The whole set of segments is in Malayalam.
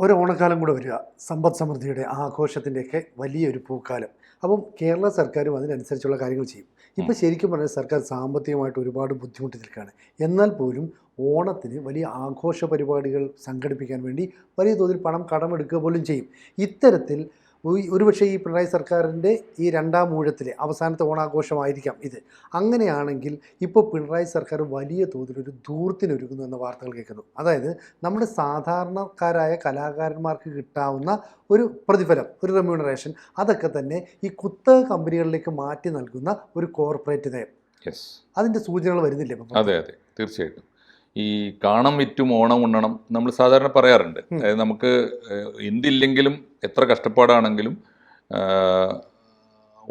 ഒരു ഓണക്കാലം കൂടെ വരിക. സമ്പദ് സമൃദ്ധിയുടെ ആഘോഷത്തിന്റെയൊക്കെ വലിയൊരു പൂക്കാലം. അപ്പം കേരള സർക്കാരും അതിനനുസരിച്ചുള്ള കാര്യങ്ങൾ ചെയ്യും. ഇപ്പോൾ ശരിക്കും പറഞ്ഞാൽ സർക്കാർ സാമ്പത്തികമായിട്ട് ഒരുപാട് ബുദ്ധിമുട്ടി നിൽക്കുകയാണ്. എന്നാൽ പോലും ഓണത്തിന് വലിയ ആഘോഷ പരിപാടികൾ സംഘടിപ്പിക്കാൻ വേണ്ടി വലിയ തോതിൽ പണം കടമെടുക്കുക പോലും ചെയ്യും. ഇത്തരത്തിൽ ഒരുപക്ഷേ ഈ പിണറായി സർക്കാരിന്റെ ഈ രണ്ടാം ഊഴത്തിലെ അവസാനത്തെ ഓണാഘോഷമായിരിക്കാം ഇത്. അങ്ങനെയാണെങ്കിൽ ഇപ്പോൾ പിണറായി സർക്കാർ വലിയ തോതിൽ ഒരു ധൂർത്തിനൊരുങ്ങുന്നു എന്ന വാർത്തകൾ കേൾക്കുന്നു. അതായത് നമ്മുടെ സാധാരണക്കാരായ കലാകാരന്മാർക്ക് കിട്ടാവുന്ന ഒരു പ്രതിഫലം ഒരു റെമ്യൂണറേഷൻ അതൊക്കെ തന്നെ ഈ കുത്തക കമ്പനികളിലേക്ക് മാറ്റി നൽകുന്ന ഒരു കോർപ്പറേറ്റ് നയം. അതിന്റെ സൂചനകൾ വരുന്നില്ലേ? അതെ അതെ. തീർച്ചയായിട്ടും. ഈ കാണം വിറ്റും ഓണം ഉണ്ണണം നമ്മൾ സാധാരണ പറയാറുണ്ട്. അതായത് നമുക്ക് എന്തില്ലെങ്കിലും എത്ര കഷ്ടപ്പാടാണെങ്കിലും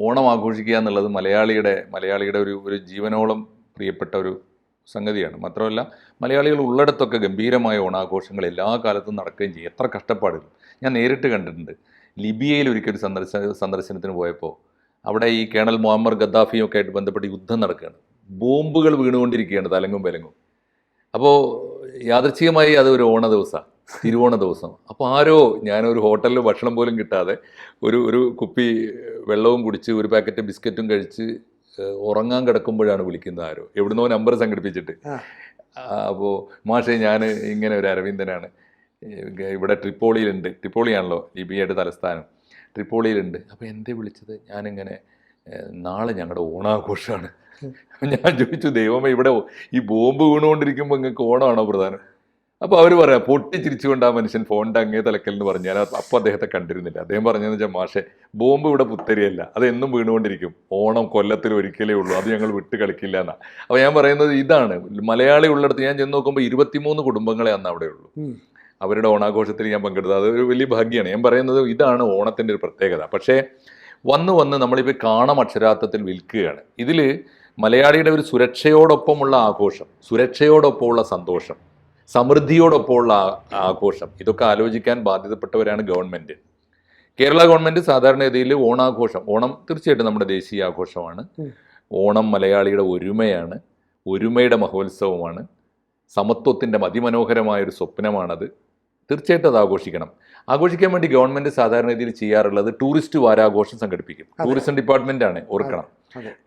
ഓണം ആഘോഷിക്കുക എന്നുള്ളത് മലയാളിയുടെ മലയാളിയുടെ ഒരു ഒരു ജീവനോളം പ്രിയപ്പെട്ട ഒരു സംഗതിയാണ്. മാത്രമല്ല മലയാളികൾ ഉള്ളിടത്തൊക്കെ ഗംഭീരമായ ഓണാഘോഷങ്ങൾ എല്ലാ കാലത്തും നടക്കുകയും ചെയ്യും. എത്ര കഷ്ടപ്പാടുകൾ ഞാൻ നേരിട്ട് കണ്ടിട്ടുണ്ട്. ലിബിയയിൽ ഒരിക്കൽ സന്ദർശ സന്ദർശനത്തിന് പോയപ്പോൾ അവിടെ ഈ കേണൽ മുഹമ്മദ് ഗദ്ദാഫിയും ഒക്കെ ആയിട്ട് ബന്ധപ്പെട്ട് യുദ്ധം നടക്കുകയാണ്. ബോംബുകൾ വീണുകൊണ്ടിരിക്കുകയാണ് തലങ്ങും വിലങ്ങും. അപ്പോൾ യാദൃച്ഛികമായി അത് ഒരു ഓണ ദിവസമാണ് തിരുവോണ ദിവസം. അപ്പോൾ ആരോ ഞാനൊരു ഹോട്ടലിൽ ഭക്ഷണം പോലും കിട്ടാതെ ഒരു ഒരു കുപ്പി വെള്ളവും കുടിച്ച് ഒരു പാക്കറ്റ് ബിസ്ക്കറ്റും കഴിച്ച് ഉറങ്ങാൻ കിടക്കുമ്പോഴാണ് വിളിക്കുന്നത് ആരോ. എവിടുന്നോ നമ്പർ സംഘടിപ്പിച്ചിട്ട്. അപ്പോൾ മാഷെ ഞാൻ ഇങ്ങനെ ഒരു അരവിന്ദനാണ്. ഇവിടെ ട്രിപ്പോളിയിലുണ്ട്. ട്രിപ്പോളിയാണല്ലോ ലിബിയയുടെ തലസ്ഥാനം. ട്രിപ്പോളിയിലുണ്ട്. അപ്പോൾ എന്തേ വിളിച്ചത്? ഞാനിങ്ങനെ നാളെ ഞങ്ങളുടെ ഓണാഘോഷമാണ് ഞാൻ ചോദിച്ചു ദൈവമേ ഇവിടെ ഈ ബോംബ് വീണുകൊണ്ടിരിക്കുമ്പോൾ നിങ്ങൾക്ക് ഓണമാണോ പ്രധാനം? അപ്പോൾ അവർ പറയാം പൊട്ടി ചിരിച്ചുകൊണ്ട് ആ മനുഷ്യൻ ഫോണിന്റെ അങ്ങേ തലക്കൽ എന്ന് പറഞ്ഞു. ഞാൻ അപ്പോൾ അദ്ദേഹത്തെ കണ്ടിരുന്നില്ല. അദ്ദേഹം പറഞ്ഞതെന്ന് വെച്ചാൽ മാഷെ ബോംബ് ഇവിടെ പുത്തരിയല്ല. അതെന്നും എന്നും വീണുകൊണ്ടിരിക്കും. ഓണം കൊല്ലത്തിൽ ഒരിക്കലേ ഉള്ളൂ. അത് ഞങ്ങൾ വിട്ട് കളിക്കില്ല എന്നാ. അപ്പോൾ ഞാൻ പറയുന്നത് ഇതാണ്. മലയാളി ഉള്ളിടത്ത് ഞാൻ ചെന്ന് നോക്കുമ്പോൾ ഇരുപത്തിമൂന്ന് കുടുംബങ്ങളെ അന്ന് അവിടെ ഉള്ളൂ. അവരുടെ ഓണാഘോഷത്തിൽ ഞാൻ പങ്കെടുത്തത്. അതൊരു വലിയ ഭാഗ്യമാണ് ഞാൻ പറയുന്നത് ഇതാണ് ഓണത്തിന്റെ ഒരു പ്രത്യേകത. പക്ഷേ വന്ന് വന്ന് നമ്മളിപ്പോൾ കാണം അക്ഷരാർത്ഥത്തിൽ വിൽക്കുകയാണ്. ഇതിൽ മലയാളിയുടെ ഒരു സുരക്ഷയോടൊപ്പമുള്ള ആഘോഷം സുരക്ഷയോടൊപ്പമുള്ള സന്തോഷം സമൃദ്ധിയോടൊപ്പമുള്ള ആഘോഷം ഇതൊക്കെ ആലോചിക്കാൻ ബാധ്യതപ്പെട്ടവരാണ് ഗവൺമെന്റ് കേരള ഗവൺമെന്റ് സാധാരണഗതിയിൽ ഓണാഘോഷം ഓണം തീർച്ചയായിട്ടും നമ്മുടെ ദേശീയ ആഘോഷമാണ്. ഓണം മലയാളിയുടെ ഒരുമയാണ് ഒരുമയുടെ മഹോത്സവമാണ് സമത്വത്തിന്റെ അതിമനോഹരമായൊരു സ്വപ്നമാണത്. തീർച്ചയായിട്ടും അത് ആഘോഷിക്കണം. ആഘോഷിക്കാൻ വേണ്ടി ഗവൺമെന്റ് സാധാരണ രീതിയിൽ ചെയ്യാറുള്ളത് ടൂറിസ്റ്റ് വാരാഘോഷം സംഘടിപ്പിക്കും. ടൂറിസം ഡിപ്പാർട്ട്മെന്റ് ആണ് ഓർക്കണം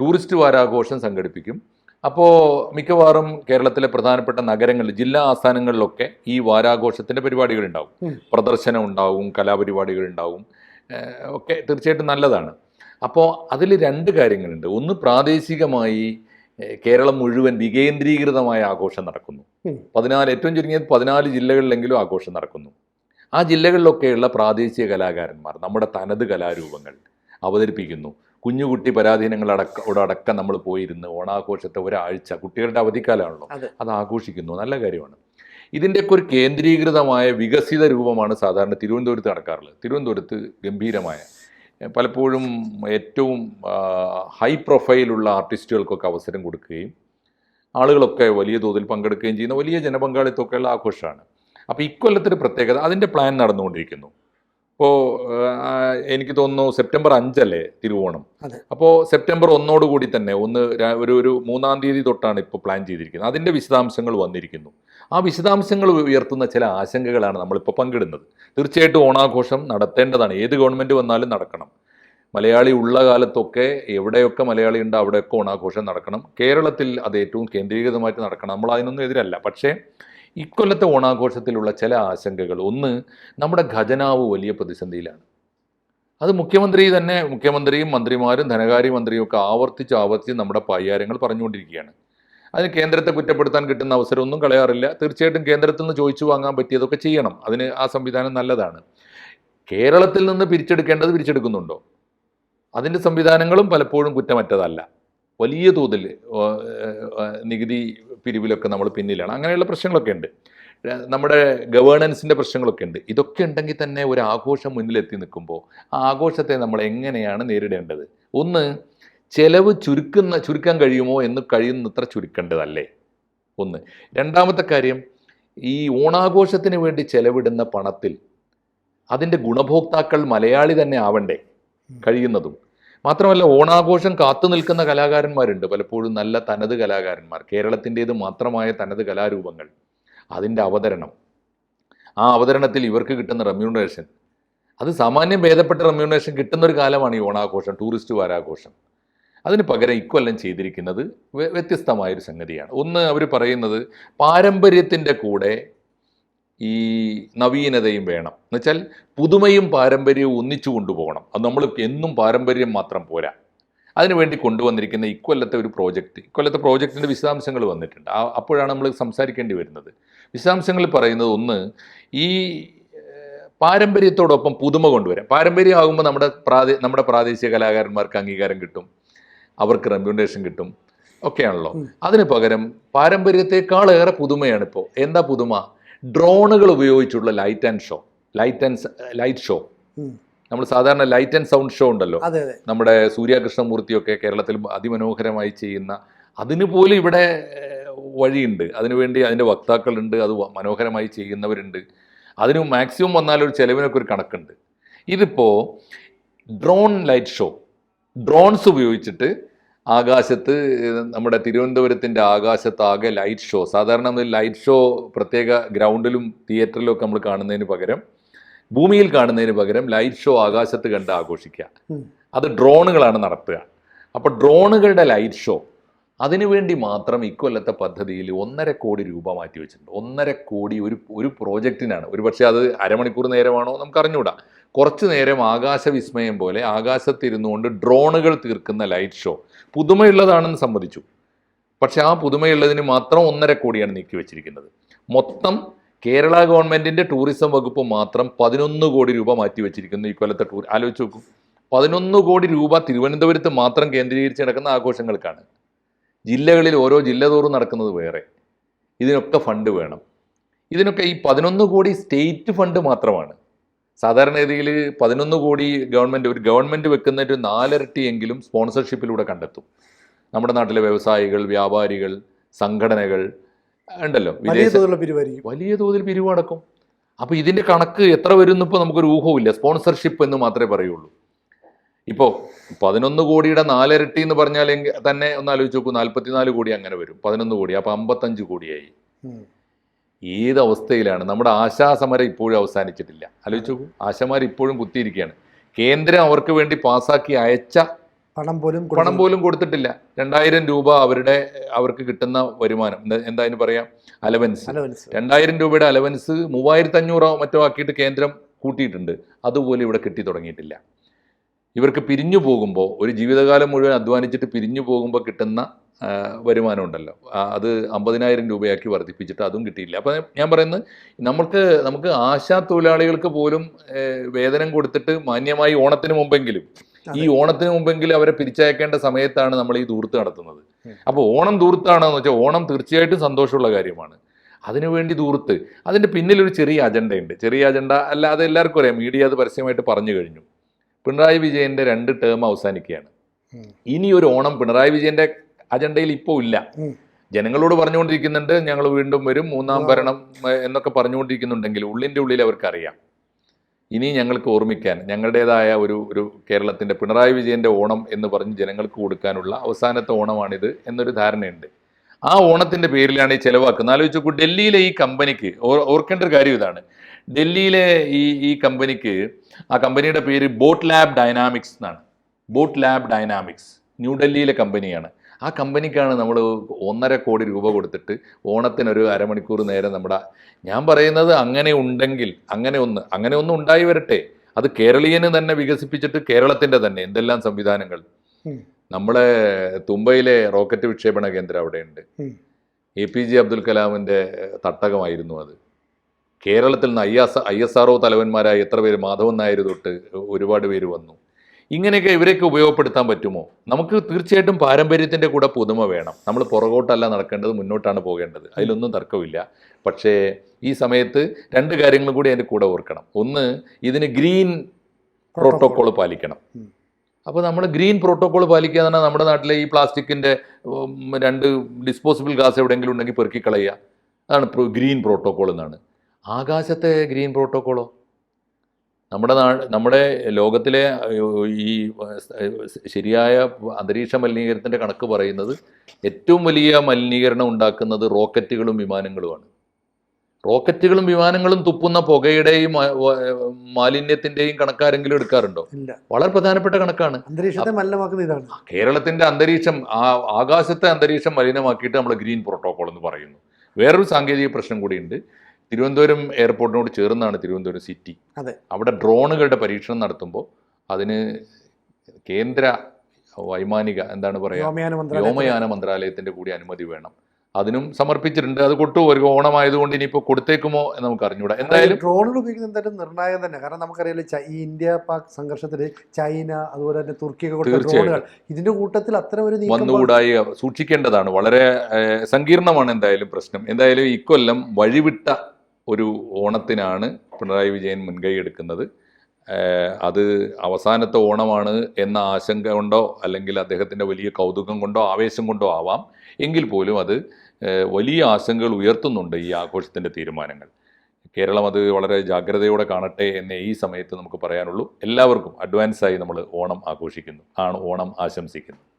ടൂറിസ്റ്റ് വാരാഘോഷം സംഘടിപ്പിക്കും. അപ്പോൾ മിക്കവാറും കേരളത്തിലെ പ്രധാനപ്പെട്ട നഗരങ്ങളിൽ ജില്ലാ ആസ്ഥാനങ്ങളിലൊക്കെ ഈ വാരാഘോഷത്തിന്റെ പരിപാടികൾ ഉണ്ടാവും പ്രദർശനം ഉണ്ടാവും കലാപരിപാടികൾ ഉണ്ടാവും. ഒക്കെ തീർച്ചയായിട്ടും നല്ലതാണ്. അപ്പോൾ അതിൽ രണ്ട് കാര്യങ്ങളുണ്ട്. ഒന്ന് പ്രാദേശികമായി കേരളം മുഴുവൻ വികേന്ദ്രീകൃതമായ ആഘോഷം നടക്കുന്നു. പതിനാല് ഏറ്റവും ചുരുങ്ങിയത് പതിനാല് ജില്ലകളിലെങ്കിലും ആഘോഷം നടക്കുന്നു. ആ ജില്ലകളിലൊക്കെയുള്ള പ്രാദേശിക കലാകാരന്മാർ നമ്മുടെ തനത് കലാരൂപങ്ങൾ അവതരിപ്പിക്കുന്നു. കുഞ്ഞുകുട്ടി പരാധീനങ്ങൾ അടക്കം നമ്മൾ പോയിരുന്ന്. ഓണാഘോഷത്തെ ഒരാഴ്ച കുട്ടികളുടെ അവധിക്കാലമാണല്ലോ അത് ആഘോഷിക്കുന്നു. നല്ല കാര്യമാണ്. ഇതിന്റെയൊക്കെ ഒരു കേന്ദ്രീകൃതമായ വികസിത രൂപമാണ് സാധാരണ തിരുവനന്തപുരത്ത് നടക്കാറുള്ളത്. തിരുവനന്തപുരത്ത് ഗംഭീരമായ പലപ്പോഴും ഏറ്റവും ഹൈ പ്രൊഫൈലുള്ള ആർട്ടിസ്റ്റുകൾക്കൊക്കെ അവസരം കൊടുക്കുകയും ആളുകളൊക്കെ വലിയ തോതിൽ പങ്കെടുക്കുകയും ചെയ്യുന്ന വലിയ ജനപങ്കാളിത്തമൊക്കെയുള്ള ആഘോഷമാണ്. അപ്പോൾ ഇക്കൊല്ലത്തൊരു പ്രത്യേകത അതിന്റെ പ്ലാൻ നടന്നുകൊണ്ടിരിക്കുന്നു. ഇപ്പോൾ എനിക്ക് തോന്നുന്നു സെപ്റ്റംബർ അഞ്ചല്ലേ തിരുവോണം? അപ്പോൾ സെപ്റ്റംബർ ഒന്നോടുകൂടി തന്നെ ഒന്ന് ഒരു ഒരു മൂന്നാം തീയതി തൊട്ടാണ് ഇപ്പോൾ പ്ലാൻ ചെയ്തിരിക്കുന്നത്. അതിന്റെ വിശദാംശങ്ങൾ വന്നിരിക്കുന്നു. ആ വിശദാംശങ്ങൾ ഉയർത്തുന്ന ചില ആശങ്കകളാണ് നമ്മളിപ്പോൾ പങ്കിടുന്നത്. തീർച്ചയായിട്ടും ഓണാഘോഷം നടത്തേണ്ടതാണ്. ഏത് ഗവൺമെന്റ് വന്നാലും നടക്കണം. മലയാളി ഉള്ള കാലത്തൊക്കെ എവിടെയൊക്കെ മലയാളി ഉണ്ട് അവിടെയൊക്കെ ഓണാഘോഷം നടക്കണം. കേരളത്തിൽ അത് ഏറ്റവും കേന്ദ്രീകൃതമായിട്ട് നടക്കണം. നമ്മൾ അതിനൊന്നും എതിരല്ല. പക്ഷേ ഇക്കൊല്ലത്തെ ഓണാഘോഷത്തിലുള്ള ചില ആശങ്കകൾ. ഒന്ന് നമ്മുടെ ഖജനാവ് വലിയ പ്രതിസന്ധിയിലാണ്. അത് മുഖ്യമന്ത്രി തന്നെ മുഖ്യമന്ത്രിയും മന്ത്രിമാരും ധനകാര്യ മന്ത്രിയും ഒക്കെ ആവർത്തിച്ച് ആവർത്തിച്ച് നമ്മുടെ പയ്യാരങ്ങൾ പറഞ്ഞുകൊണ്ടിരിക്കുകയാണ്. അതിന് കേന്ദ്രത്തെ കുറ്റപ്പെടുത്താൻ കിട്ടുന്ന അവസരമൊന്നും കളയാറില്ല. തീർച്ചയായിട്ടും കേന്ദ്രത്തിൽ നിന്ന് ചോദിച്ചു വാങ്ങാൻ പറ്റിയതൊക്കെ ചെയ്യണം. അതിന് ആ സംവിധാനം നല്ലതാണ്. കേരളത്തിൽ നിന്ന് പിരിച്ചെടുക്കേണ്ടത് പിരിച്ചെടുക്കുന്നുണ്ടോ? അതിന്റെ സംവിധാനങ്ങളും പലപ്പോഴും കുറ്റമറ്റതല്ല. വലിയ തോതിൽ നികുതി പിരിവിലൊക്കെ നമ്മൾ പിന്നിലാണ്. അങ്ങനെയുള്ള പ്രശ്നങ്ങളൊക്കെ ഉണ്ട്. നമ്മുടെ ഗവേണൻസിന്റെ പ്രശ്നങ്ങളൊക്കെ ഉണ്ട്. ഇതൊക്കെ ഉണ്ടെങ്കിൽ തന്നെ ഒരു ആഘോഷം മുന്നിലെത്തി നിൽക്കുമ്പോൾ ആ ആഘോഷത്തെ നമ്മൾ എങ്ങനെയാണ് നേരിടേണ്ടത്? ഒന്ന് ചെലവ് ചുരുക്കുന്ന ചുരുക്കാൻ കഴിയുമോ എന്ന് കഴിയുന്നത്ര ചുരുക്കേണ്ടതല്ലേ? ഒന്ന്. രണ്ടാമത്തെ കാര്യം ഈ ഓണാഘോഷത്തിന് വേണ്ടി ചെലവിടുന്ന പണത്തിൽ അതിന്റെ ഗുണഭോക്താക്കൾ മലയാളി തന്നെ ആവണ്ടേ? കഴിയുന്നതും. മാത്രമല്ല ഓണാഘോഷം കാത്തു നിൽക്കുന്ന കലാകാരന്മാരുണ്ട്. പലപ്പോഴും നല്ല തനത് കലാകാരന്മാർ. കേരളത്തിന്റേത് മാത്രമായ തനത് കലാരൂപങ്ങൾ. അതിന്റെ അവതരണം. ആ അവതരണത്തിൽ ഇവർക്ക് കിട്ടുന്ന റെമ്യൂണറേഷൻ അത് സാമാന്യം ഭേദപ്പെട്ട റെമ്യൂണറേഷൻ കിട്ടുന്ന ഒരു കാലമാണ് ഈ ഓണാഘോഷം ടൂറിസ്റ്റ് വാരാഘോഷം അതിന് പകരം ഇക്കൊല്ലം ചെയ്തിരിക്കുന്നത് വ്യ- വ്യത്യസ്തമായൊരു സംഗതിയാണ്. ഒന്ന് അവർ പറയുന്നത് പാരമ്പര്യത്തിന്റെ കൂടെ ഈ നവീനതയും വേണം. എന്നുവെച്ചാൽ പുതുമയും പാരമ്പര്യവും ഒന്നിച്ചു കൊണ്ടുപോകണം. അത് നമ്മൾ എന്നും പാരമ്പര്യം മാത്രം പോരാ. അതിനുവേണ്ടി കൊണ്ടുവന്നിരിക്കുന്ന ഇക്കൊല്ലത്തെ ഒരു പ്രോജക്റ്റ് ഇക്കൊല്ലത്തെ പ്രോജക്റ്റിന്റെ വിശദാംശങ്ങൾ വന്നിട്ടുണ്ട്. ആ അപ്പോഴാണ് നമ്മൾ സംസാരിക്കേണ്ടി വരുന്നത്. വിശദാംശങ്ങൾ പറയുന്നത് ഒന്ന് ഈ പാരമ്പര്യത്തോടൊപ്പം പുതുമ കൊണ്ടുവരാം. പാരമ്പര്യമാകുമ്പോൾ നമ്മുടെ പ്രാദേ നമ്മുടെ പ്രാദേശിക കലാകാരന്മാർക്ക് അംഗീകാരം കിട്ടും. അവർക്ക് റെമ്യൂണേഷൻ കിട്ടും. ഒക്കെയാണല്ലോ. അതിന് പകരം പാരമ്പര്യത്തെക്കാൾ ഏറെ പുതുമയാണ് ഇപ്പോൾ. എന്താ പുതുമ? ഡ്രോണുകൾ ഉപയോഗിച്ചുള്ള light and show light and light show നമ്മൾ സാധാരണ ലൈറ്റ് ആൻഡ് സൗണ്ട് ഷോ ഉണ്ടല്ലോ. നമ്മുടെ സൂര്യകൃഷ്ണമൂർത്തിയൊക്കെ കേരളത്തിൽ അതിമനോഹരമായി ചെയ്യുന്ന അതിന് പോലും ഇവിടെ വഴിയുണ്ട്. അതിനുവേണ്ടി അതിന്റെ വക്താക്കളുണ്ട്. അത് മനോഹരമായി ചെയ്യുന്നവരുണ്ട്. അതിന് മാക്സിമം വന്നാൽ ഒരു ചെലവിനൊക്കെ ഒരു കണക്കുണ്ട്. ഇതിപ്പോൾ ഡ്രോൺ ലൈറ്റ് ഷോ ഡ്രോൺസ് ഉപയോഗിച്ചിട്ട് ആകാശത്ത് നമ്മുടെ തിരുവനന്തപുരത്തിന്റെ ആകാശത്താകെ ലൈറ്റ് ഷോ സാധാരണ ലൈറ്റ് ഷോ പ്രത്യേക ഗ്രൗണ്ടിലും തിയേറ്ററിലും ഒക്കെ നമ്മൾ കാണുന്നതിന് പകരം ഭൂമിയിൽ കാണുന്നതിന് പകരം ലൈറ്റ് ഷോ ആകാശത്ത് കണ്ട് ആഘോഷിക്കുക. അത് ഡ്രോണുകളാണ് നടത്തുക. അപ്പോൾ ഡ്രോണുകളുടെ ലൈറ്റ് ഷോ അതിനുവേണ്ടി മാത്രം ഇക്കൊല്ലത്തെ പദ്ധതിയിൽ ഒന്നര കോടി രൂപ മാറ്റി വെച്ചിട്ടുണ്ട്. ഒന്നര കോടി ഒരു ഒരു പ്രോജക്റ്റിനാണ് ഒരു പക്ഷേ അത് അരമണിക്കൂർ നേരമാണോ നമുക്ക് അറിഞ്ഞൂടാ കുറച്ച് നേരം ആകാശവിസ്മയം പോലെ ആകാശത്തിരുന്നുകൊണ്ട് ഡ്രോണുകൾ തീർക്കുന്ന ലൈറ്റ് ഷോ. പുതുമയുള്ളതാണെന്ന് സമ്മതിച്ചു. പക്ഷെ ആ പുതുമയുള്ളതിന് മാത്രം ഒന്നര കോടിയാണ് നീക്കി വെച്ചിരിക്കുന്നത്. മൊത്തം കേരള ഗവൺമെന്റിന്റെ ടൂറിസം വകുപ്പ് മാത്രം പതിനൊന്ന് കോടി രൂപ മാറ്റി വെച്ചിരിക്കുന്നു ഈ കൊല്ലത്തെ ടൂർ. ആലോചിച്ച് നോക്കും. പതിനൊന്ന് കോടി രൂപ തിരുവനന്തപുരത്ത് മാത്രം കേന്ദ്രീകരിച്ച് നടക്കുന്ന ആഘോഷങ്ങൾക്കാണ്. ജില്ലകളിൽ ഓരോ ജില്ല തോറും നടക്കുന്നത് വേറെ. ഇതിനൊക്കെ ഫണ്ട് വേണം. ഇതിനൊക്കെ ഈ പതിനൊന്ന് കോടി സ്റ്റേറ്റ് ഫണ്ട് മാത്രമാണ്. സാധാരണഗതിയിൽ പതിനൊന്ന് കോടി ഗവൺമെന്റ് ഒരു ഗവൺമെന്റ് വെക്കുന്ന ഒരു നാലിരട്ടിയെങ്കിലും സ്പോൺസർഷിപ്പിലൂടെ കണ്ടെത്തും. നമ്മുടെ നാട്ടിലെ വ്യവസായികൾ വ്യാപാരികൾ സംഘടനകൾ ഉണ്ടല്ലോ വലിയ തോതിലുള്ള പിരിവായിരിക്കും. വലിയ തോതിൽ പിരിവ് നടക്കും അപ്പോൾ ഇതിന്റെ കണക്ക് എത്ര വരുന്നു ഇപ്പോൾ നമുക്കൊരു ഊഹവുമില്ല. സ്പോൺസർഷിപ്പ് എന്ന് മാത്രമേ പറയുള്ളൂ. ഇപ്പോൾ പതിനൊന്ന് കോടിയുടെ നാലിരട്ടി എന്ന് പറഞ്ഞാൽ തന്നെ ഒന്ന് ആലോചിച്ച് നോക്കൂ നാൽപ്പത്തിനാല് കോടി അങ്ങനെ വരും. പതിനൊന്ന് കോടി അപ്പോൾ അമ്പത്തഞ്ച് കോടിയായി. ഉം. ഏത് അവസ്ഥയിലാണ് നമ്മുടെ ആശാസമരം ഇപ്പോഴും അവസാനിച്ചിട്ടില്ല. ആലോചിച്ചു ആശമാർ ഇപ്പോഴും കുത്തിയിരിക്കുകയാണ്. കേന്ദ്രം അവർക്ക് വേണ്ടി പാസാക്കി അയച്ച പണം പോലും പണം പോലും കൊടുത്തിട്ടില്ല. രണ്ടായിരം രൂപ അവരുടെ അവർക്ക് കിട്ടുന്ന വരുമാനം. എന്താ- അതിന് പറയാം? അലവൻസ്. അലവൻസ്. രണ്ടായിരം രൂപയുടെ അലവൻസ് മൂവായിരത്തി അഞ്ഞൂറോ മറ്റോ ആക്കിയിട്ട് കേന്ദ്രം കൂട്ടിയിട്ടുണ്ട്. അതുപോലെ ഇവിടെ കിട്ടി തുടങ്ങിയിട്ടില്ല. ഇവർക്ക് പിരിഞ്ഞു പോകുമ്പോൾ ഒരു ജീവിതകാലം മുഴുവൻ അധ്വാനിച്ചിട്ട് പിരിഞ്ഞു പോകുമ്പോൾ കിട്ടുന്ന വരുമാനം ഉണ്ടല്ലോ. അത് അമ്പതിനായിരം രൂപയാക്കി വർദ്ധിപ്പിച്ചിട്ട് അതും കിട്ടിയില്ല. അപ്പം ഞാൻ പറയുന്നത് നമുക്ക് നമുക്ക് ആശാ തൊഴിലാളികൾക്ക് പോലും വേതനം കൊടുത്തിട്ട് മാന്യമായി ഓണത്തിന് മുമ്പെങ്കിലും ഈ ഓണത്തിന് മുമ്പെങ്കിലും അവരെ പിരിച്ചയക്കേണ്ട സമയത്താണ് നമ്മൾ ഈ ദൂർത്ത് നടത്തുന്നത്. അപ്പോൾ ഓണം ദൂർത്താണെന്ന് വെച്ചാൽ ഓണം തീർച്ചയായിട്ടും സന്തോഷമുള്ള കാര്യമാണ്. അതിനുവേണ്ടി ദൂർത്ത് അതിന്റെ പിന്നിലൊരു ചെറിയ അജണ്ടയുണ്ട് ചെറിയ അജണ്ട അല്ല അത് എല്ലാവർക്കും അറിയാം. മീഡിയ അത് പരസ്യമായിട്ട് പറഞ്ഞു കഴിഞ്ഞു. പിണറായി വിജയന്റെ രണ്ട് ടേം അവസാനിക്കുകയാണ്. ഇനി ഒരു ഓണം പിണറായി വിജയന്റെ അജണ്ടയിൽ ഇപ്പോൾ ഇല്ല. ജനങ്ങളോട് പറഞ്ഞുകൊണ്ടിരിക്കുന്നുണ്ട് ഞങ്ങൾ വീണ്ടും വരും മൂന്നാം ഭരണം എന്നൊക്കെ പറഞ്ഞുകൊണ്ടിരിക്കുന്നുണ്ടെങ്കിൽ ഉള്ളിന്റെ ഉള്ളിൽ അവർക്കറിയാം. ഇനി ഞങ്ങൾക്ക് ഓർമ്മിക്കാൻ ഞങ്ങളുടേതായ ഒരു ഒരു കേരളത്തിന്റെ പിണറായി വിജയന്റെ ഓണം എന്ന് പറഞ്ഞ് ജനങ്ങൾക്ക് കൊടുക്കാനുള്ള അവസാനത്തെ ഓണമാണിത് എന്നൊരു ധാരണയുണ്ട്. ആ ഓണത്തിന്റെ പേരിലാണ് ഈ ചിലവാക്കുന്നത്. ആലോചിച്ച് നോക്കൂ ഡൽഹിയിലെ ഈ കമ്പനിക്ക് ഓർ- ഓർക്കേണ്ട ഒരു കാര്യം ഇതാണ്. ഡൽഹിയിലെ ഈ ഈ കമ്പനിക്ക് ആ കമ്പനിയുടെ പേര് ബോട്ട് ലാബ് ഡൈനാമിക്സ് എന്നാണ്. ബോട്ട് ലാബ് ഡൈനാമിക്സ് ന്യൂഡൽഹിയിലെ കമ്പനിയാണ്. ആ കമ്പനിക്കാണ് നമ്മൾ ഒന്നര കോടി രൂപ കൊടുത്തിട്ട് ഓണത്തിനൊരു അരമണിക്കൂർ നേരം നമ്മുടെ ഞാൻ പറയുന്നത് അങ്ങനെ ഉണ്ടെങ്കിൽ അങ്ങനെ ഒന്ന് അങ്ങനെ ഒന്ന് ഉണ്ടായി വരട്ടെ. അത് കേരളീയന് തന്നെ വികസിപ്പിച്ചിട്ട് കേരളത്തിന്റെ തന്നെ എന്തെല്ലാം സംവിധാനങ്ങൾ. നമ്മളെ തുമ്പയിലെ റോക്കറ്റ് വിക്ഷേപണ കേന്ദ്രം അവിടെയുണ്ട്. എ പി ജെ അബ്ദുൽ കലാമിന്റെ തട്ടകമായിരുന്നു അത്. കേരളത്തിൽ നിന്ന് I S I S R O തലവന്മാരായ എത്ര പേര്? മാധവൻ നായർ തൊട്ട് ഒരുപാട് പേര് വന്നു. ഇങ്ങനെയൊക്കെ ഇവരെയൊക്കെ ഉപയോഗപ്പെടുത്താൻ പറ്റുമോ? നമുക്ക് തീർച്ചയായിട്ടും പാരമ്പര്യത്തിന്റെ കൂടെ പുതുമ വേണം. നമ്മൾ പുറകോട്ടല്ല നടക്കേണ്ടത് മുന്നോട്ടാണ് പോകേണ്ടത്. അതിലൊന്നും തർക്കമില്ല. പക്ഷേ ഈ സമയത്ത് രണ്ട് കാര്യങ്ങളും കൂടി അതിന്റെ കൂടെ ഓർക്കണം. ഒന്ന് ഇതിന് ഗ്രീൻ പ്രോട്ടോക്കോൾ. പാലിക്കണം. അപ്പോൾ നമ്മൾ ഗ്രീൻ പ്രോട്ടോക്കോൾ പാലിക്കുക എന്ന് പറഞ്ഞാൽ നമ്മുടെ നാട്ടിലെ ഈ പ്ലാസ്റ്റിക്കിന്റെ രണ്ട് ഡിസ്പോസിബിൾ ഗ്ലാസ് എവിടെയെങ്കിലും ഉണ്ടെങ്കിൽ പെറുക്കി കളയുക. അതാണ് ഗ്രീൻ പ്രോട്ടോക്കോൾ എന്നാണ്. ആകാശത്തെ ഗ്രീൻ പ്രോട്ടോക്കോളോ? നമ്മുടെ നാട് നമ്മുടെ ലോകത്തിലെ ഈ ശരിയായ അന്തരീക്ഷ മലിനീകരണത്തിന്റെ കണക്ക് പറയുന്നത് ഏറ്റവും വലിയ മലിനീകരണം ഉണ്ടാക്കുന്നത് റോക്കറ്റുകളും വിമാനങ്ങളുമാണ്. റോക്കറ്റുകളും വിമാനങ്ങളും തുപ്പുന്ന പുകയുടെയും മാലിന്യത്തിന്റെയും കണക്കാരെങ്കിലും എടുക്കാറുണ്ടോ? വളരെ പ്രധാനപ്പെട്ട കണക്കാണ്. അന്തരീക്ഷത്തെ മലിനമാക്കുന്ന ഇതാണ്. കേരളത്തിന്റെ അന്തരീക്ഷം ആ ആകാശത്തെ അന്തരീക്ഷം മലിനമാക്കിയിട്ട് നമ്മൾ ഗ്രീൻ പ്രോട്ടോകോൾ എന്ന് പറയുന്നു. വേറൊരു സാങ്കേതിക പ്രശ്നം കൂടിയുണ്ട്. തിരുവനന്തപുരം എയർപോർട്ടിനോട് ചേർന്നാണ് തിരുവനന്തപുരം സിറ്റി. അതെ. അവിടെ ഡ്രോണുകളുടെ പരീക്ഷണം നടത്തുമ്പോൾ അതിന് കേന്ദ്ര വൈമാനിക എന്താണ് പറയുക വ്യോമയാന മന്ത്രാലയത്തിന്റെ മന്ത്രാലയത്തിന്റെ കൂടി അനുമതി വേണം. അതിനും സമർപ്പിച്ചിട്ടുണ്ട്. അത് കൊട്ടു ഒരു ഓണമായതുകൊണ്ട് ഇനിയിപ്പോൾ കൊടുത്തേക്കുമോ എന്ന് നമുക്ക് അറിഞ്ഞൂടാ. എന്തായാലും ഡ്രോണുകൾ ഉപയോഗിക്കുന്ന എന്തായാലും നിർണായകം തന്നെ. കാരണം നമുക്കറിയാലോ ഈ ഇന്ത്യ പാക് സംഘർഷത്തിൽ ചൈന അതുപോലെ തന്നെ തുർക്കിയൊക്കെ കൊടുത്ത ഡ്രോണുകൾ. ഇതിന്റെ കൂട്ടത്തിൽ അത്ര ഒരു വന്നുകൂടായി സൂക്ഷിക്കേണ്ടതാണ്. വളരെ സങ്കീർണമാണ് എന്തായാലും പ്രശ്നം. എന്തായാലും ഇക്കൊല്ലം വഴിവിട്ട ഒരു ഓണത്തിനാണ് പിണറായി വിജയൻ മുൻകൈ എടുക്കുന്നത്. അത് അവസാനത്തെ ഓണമാണ് എന്ന ആശങ്ക കൊണ്ടോ അല്ലെങ്കിൽ അദ്ദേഹത്തിന്റെ വലിയ കൗതുകം കൊണ്ടോ ആവേശം കൊണ്ടോ ആവാം. എങ്കിൽ പോലും അത് വലിയ ആശങ്കകൾ ഉയർത്തുന്നുണ്ട് ഈ ആഘോഷത്തിന്റെ തീരുമാനങ്ങൾ. കേരളം അത് വളരെ ജാഗ്രതയോടെ കാണട്ടെ എന്ന് ഈ സമയത്ത് നമുക്ക് പറയാനുള്ളൂ. എല്ലാവർക്കും അഡ്വാൻസായി നമ്മൾ ഓണം ആഘോഷിക്കുന്നു. ആണ് ഓണം ആശംസിക്കുന്നു.